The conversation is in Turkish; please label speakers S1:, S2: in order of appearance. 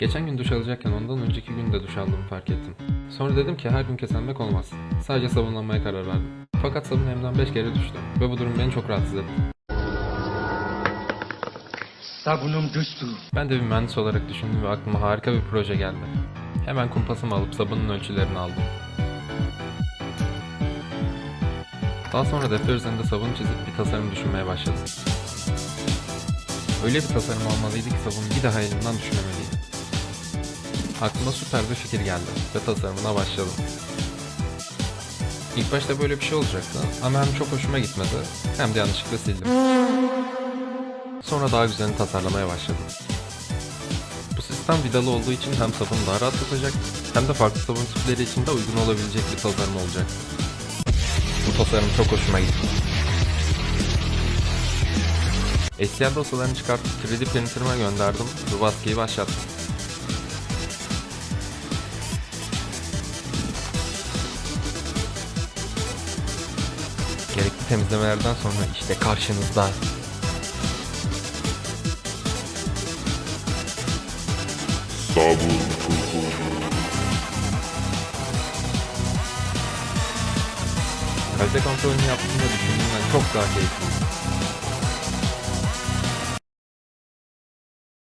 S1: Geçen gün duş alacakken ondan önceki gün de duş aldığımı fark ettim. Sonra dedim ki her gün keselmek olmaz. Sadece sabunlanmaya karar verdim. Fakat sabun emden 5 kere düştü ve bu durum beni çok rahatsız etti.
S2: Sabunum düştü.
S1: Ben de bir mühendis olarak düşündüm ve aklıma harika bir proje geldi. Hemen kumpasımı alıp sabunun ölçülerini aldım. Daha sonra defter üzerinde sabun çizip bir tasarım düşünmeye başladım. Öyle bir tasarım olmalıydı ki sabunu bir daha elimden düşüremeliydim. Aklıma süper bir fikir geldi ve tasarımına başladım. İlk başta böyle bir şey olacaktı ama hem çok hoşuma gitmedi hem de yanlışlıkla sildim. Sonra daha güzelini tasarlamaya başladım. Bu sistem vidalı olduğu için hem sabunu daha rahat tutacak hem de farklı sabun tipleri için de uygun olabilecek bir tasarım olacak. Bu tasarım çok hoşuma gitti. STL dosyalarını çıkartıp 3D printer'ıma gönderdim ve baskıyı başlattım. Temizlemelerden sonra işte karşınızda
S3: Sabun
S1: kalite kontrolünü yaptığımda düşündüğümden çok daha keyifli.